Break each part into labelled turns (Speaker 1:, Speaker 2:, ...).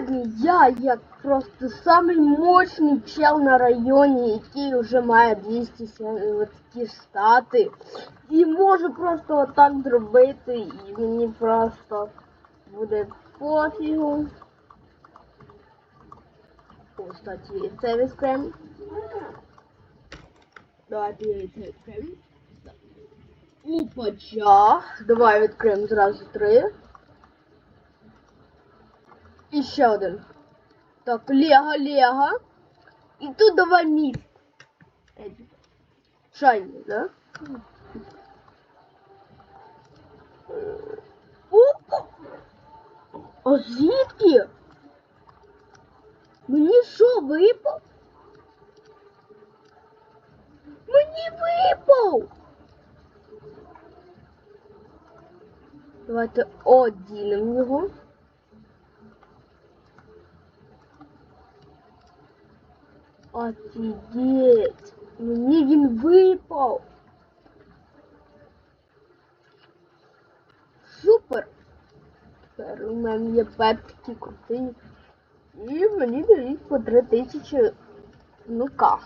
Speaker 1: сьогодні я як просто самий мощний чел на районі, який вже має 270 стати. І можу просто отак зробити, і мені просто буде пофігу. О, кстати, це відкриємо. Давайте я це відкриємо. Опача. Давай відкриємо зразу три. І ще один. Так, Лего, Лего. І тут давай міст. Шайний, да? А звідки? Мені що, випав? Мені випав! Давайте одінемо його. Офігеть! Мені він випав! Супер! Тепер у мене є пет такі крутий. І мені дають по 3000 ну-ка.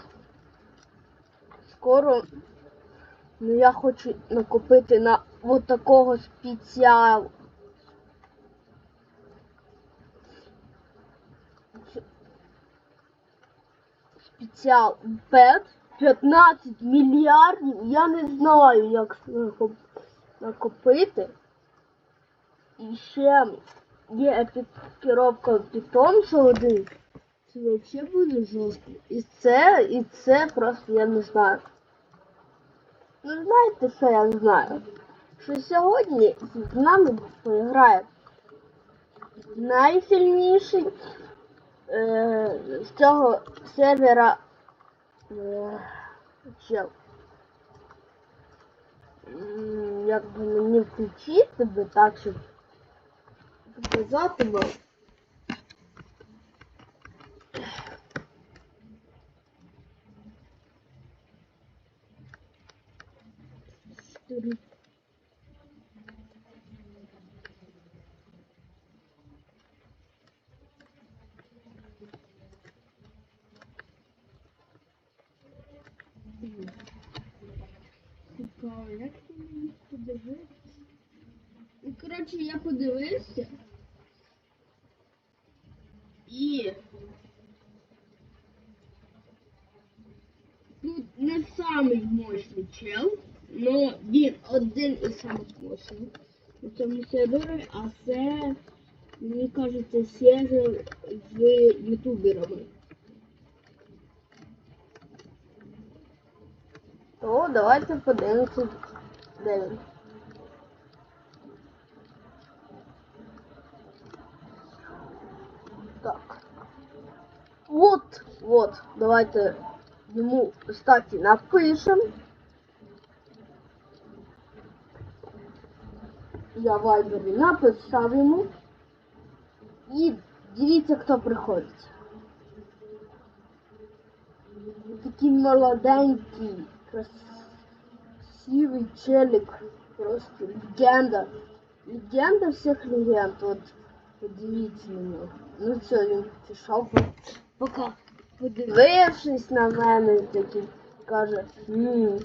Speaker 1: Скоро ну я хочу накопити на от такого спеціалу. Спеціал пет 15 мільярдів. Я не знаю, як накоп- накопити. І ще є Python, що один. Це взагалі буде жорстко. І це, і це просто я не знаю. Ну знаєте, що я знаю? Що сьогодні з нами поіграє найсильніший е, з цього сервера е. М, Як би мені включити би так, щоб показати вам. Чотири. Цікаво, як ти мені подивитися? І, коротше, я подивився. І тут не самий мощний чел, но він один із самих мощних у цьому сервері, а це, мені кажеться, сервер з ютуберами. То давайте подивимося. Вот, вот, давайте ему, кстати, напишем. Я в вайбері написав йому. І дивіться, хто приходить. Такий молоденький, красивий челик. Просто легенда. Легенда всіх легенд. От подивіться на нього. Ну все, він пішов. Поки подивившись на мене, такий каже, хм,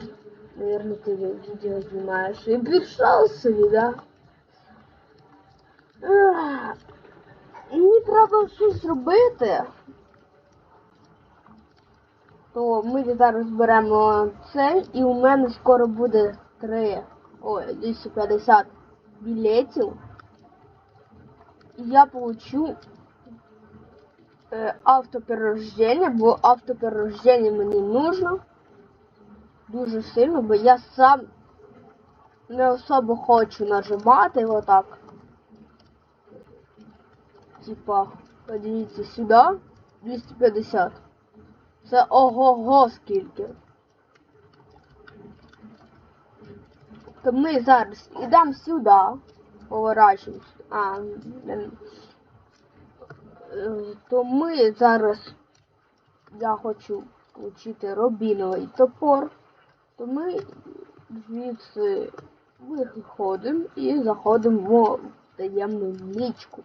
Speaker 1: наверное, ти відео знімаєш. І пішов собі, да? Мені треба щось робити. То ми зараз беремо це, і у мене скоро буде 3, ой, 250 білетів. І я получу автоперерождення, бо автоперерождення мені нужно дуже сильно, бо я сам не особо хочу нажимати отак. Типа, подивіться сюди 250. Це ого-го скільки. То ми зараз йдемо сюди, поворачуємося. А, е, то ми зараз я хочу включити робіновий топор, то ми звідси виходимо і заходимо в таємну нічку.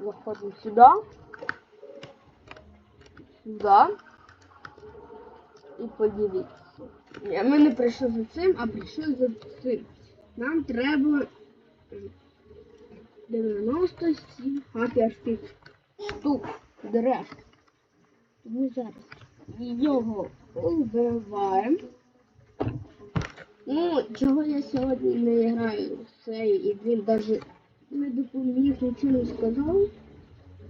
Speaker 1: Заходимо сюди. Сюди. І подивіться. Ми не прийшли за цим, а прийшли за цим. Нам треба 97 хакерських штук дерев. Ми зараз його вбиваємо. Ну, чого я сьогодні не граю в цей, і він навіть не допоміг, нічого не сказав,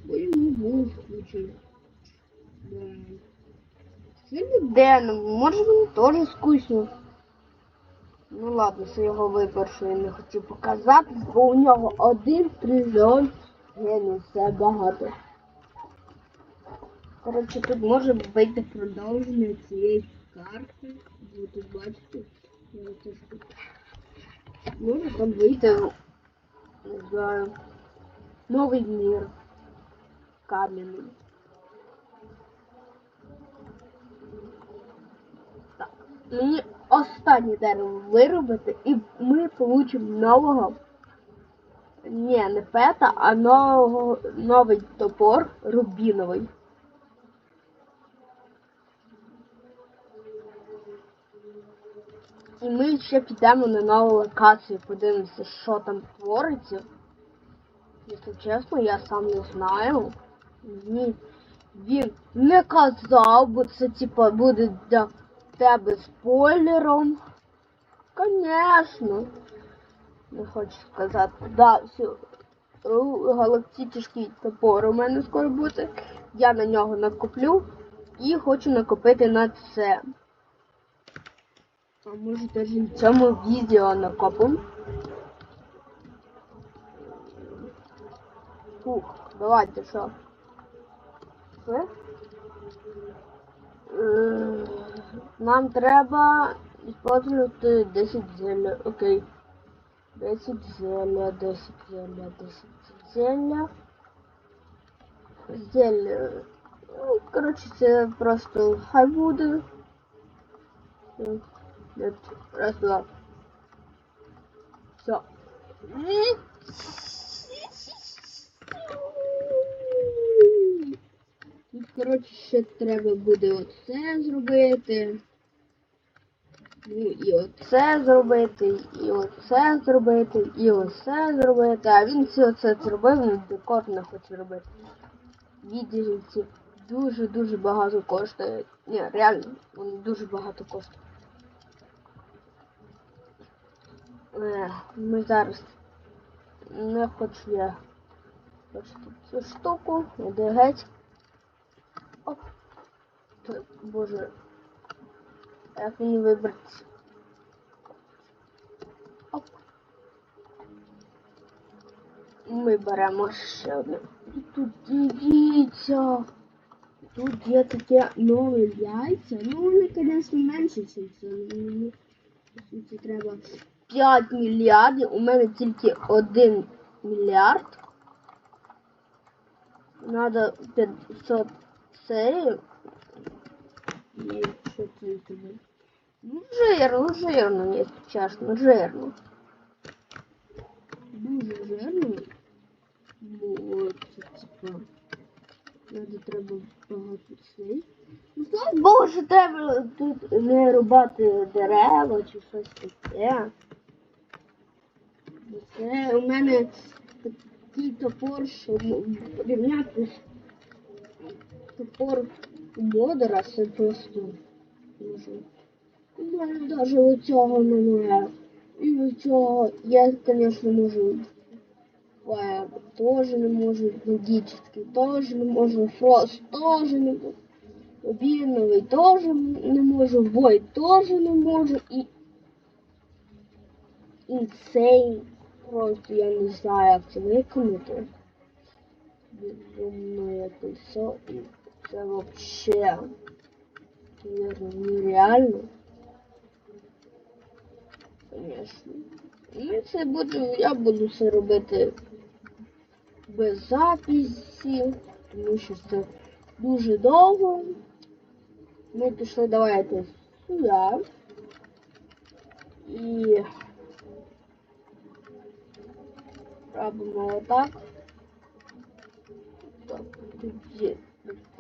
Speaker 1: бо йому було скучно. Сьогодні день, може мені теж скучно. Ну ладно, що його що я не хотів показати, бо у нього один трильйон генів, це багато. Коротше, тут може вийти продовження цієї карти. Ви тут бачите? Може там вийти, не знаю, новий мір кам'яний. Так, мені останнє дерево виробити і ми получимо нового. Ні, не пета, а нового, новий топор рубіновий. І ми ще підемо на нову локацію, подивимося, що там твориться. Якщо чесно, я сам не знаю. Ні. Він не казав, бо це типа буде для тебе спойлером. Конечно. Не хочу сказати. Да, все. Галактичний топор у мене скоро буде. Я на нього накоплю і хочу накопити на це. А може даже в цьому відео накопим. Фух, давайте що? Все? Нам треба использувати 10 зелля. Окей. 10 зелля, 10 зелля, 10 зелля. Зелля. Ну, коротше, це просто хай буде. Раз, два. Все. Тут, коротше, ще треба буде оце зробити. І оце зробити, і оце зробити, і оце зробити. А він все це зробив, він декор не хоче робити. Відділці дуже-дуже багато коштує. Ні, реально, вони дуже багато коштують. Е, Ми зараз не хочу я цю штуку, іде геть. Оп. Боже. Як мені вибрати? Оп. Ми беремо ще одне. Тут дивіться. Тут є таке нове яйця. Ну вони, звісно, менше, ніж це. Треба 5 мільярдів. У мене тільки 1 мільярд. Надо 500 серій. І що це тобі? Ну, жирно, жирно, якщо чесно, жирно. Дуже жирно. Ну, от, типа. Надо треба багато цей. Ну, слава Богу, що треба тут не рубати дерева чи щось таке. Це у мене такий топор, що м- порівняти топор модера, це просто може. У мене навіть оцього немає. І оцього я, звісно, можу. Фаєр теж не можу, магічний теж не можу, Фрост теж не можу. Рубіновий теж не можу, Вой теж не можу і інсейн. Просто я не знаю, як це виконати. Безумно якось все. І це вообще нереально. Конечно. Ну, це буду, я буду це робити без записі, тому що це дуже довго. Ми пішли, давайте сюди. І робимо отак. тут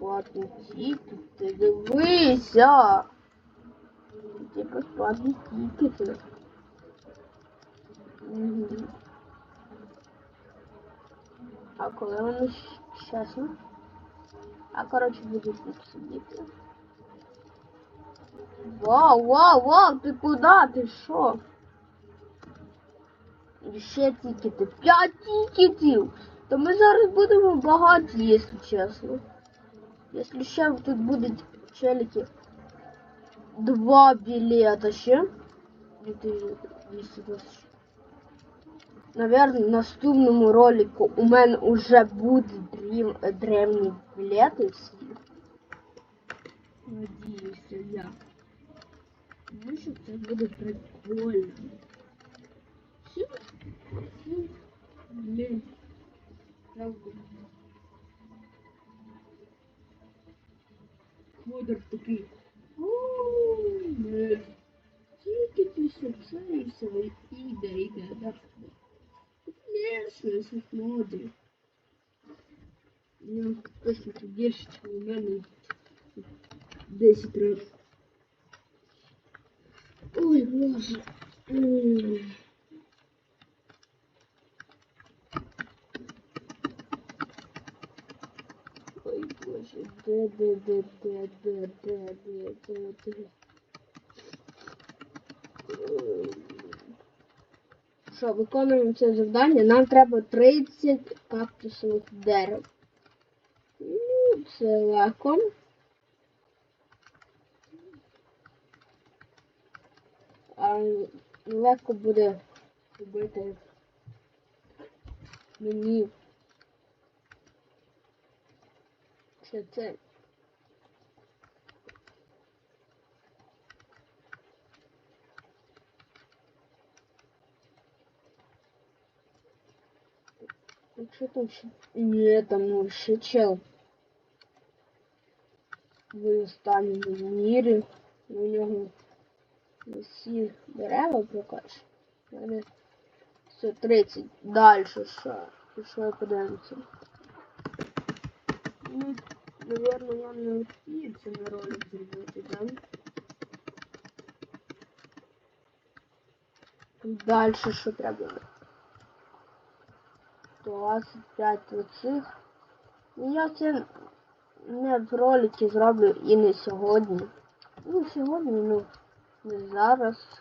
Speaker 1: є безплатні. Ти дивися. Є безплатні тікети. Угу. А коли вони щ- А коротше буду тут сидіти. Вау, вау, вау, ти куди? Ти що? І ще тікети. П'ять тікетів! То ми зараз будемо багаті, якщо чесно. Якщо ще тут будуть челіки. Два білета ще. 2226. Наверное, в наступному ролику у мене вже будуть дрів... древні білети всі. Надіюся я. Тому що це буде прикольно. своих мелодий. Мне точно 10, примерно 10 раз. Ой, боже. Ой, боже. Да-да-да-да-да-да-да-да. Що, виконуємо це завдання. Нам треба 30 кактусових дерев. Ну, це легко. А легко буде робити мені. Ще це. Ну, лучше точно. Нет, там лучше, ну, чел. Вы останете в мире. У него си дерева покажуть. Мене все 30. Дальше що? Пішла подаемся. Ну, наверное я не встиг на ролик зробити. Да? Дальше что треба? 25 оцих. Ну, я це не в роликі зроблю і не сьогодні. Ну, сьогодні, ну, не зараз.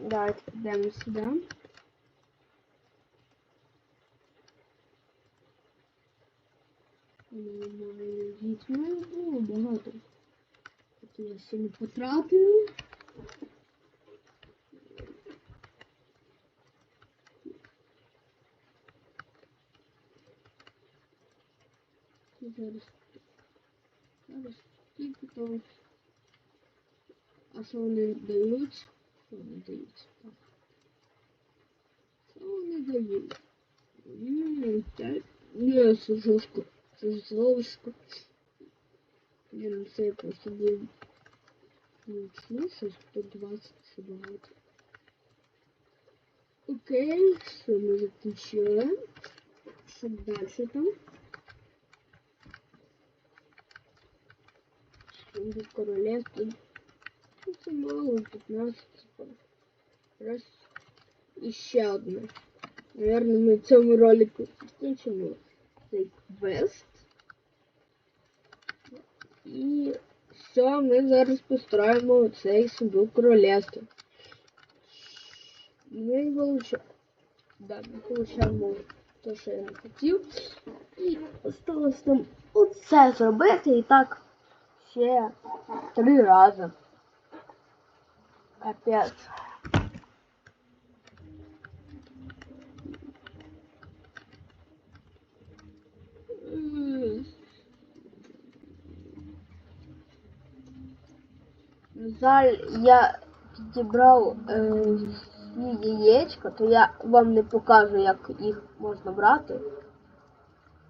Speaker 1: Давайте підемо сюди. Дітьми було багато. От я ще не потратив. Зараз. Зараз тільки то. А що вони дають? Що вони дають? Так. Що вони дають? Ммм, так. Не, сужушку. Сужушку. Не, ну це я просто був. Ну, щось 120 ще багато. Окей, що ми закінчили? Що далі там? Від королевства. Це мало, 15. типа. Раз. І ще одне. Наверное, ми в цьому ролику закінчимо цей квест. І все, ми зараз построїмо цей сундук королевства. Ми получаємо. Да, ми получаємо те, що я не хотів. І осталось там оце зробити і так ще три рази. Капець. М. Жаль, я підібрав е, всі яєчка, то я вам не покажу, як їх можна брати.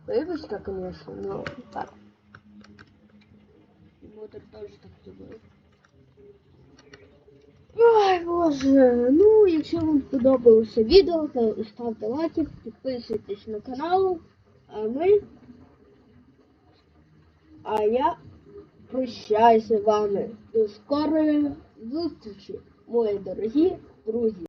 Speaker 1: Вибачте, звісно, ну так. Мотор теж так зробив. Ой, боже. ну, якщо вам сподобалося відео, то ставте лайки, підписуйтесь на канал. А ми. А я прощаюся з вами. До скорої зустрічі, мої дорогі друзі.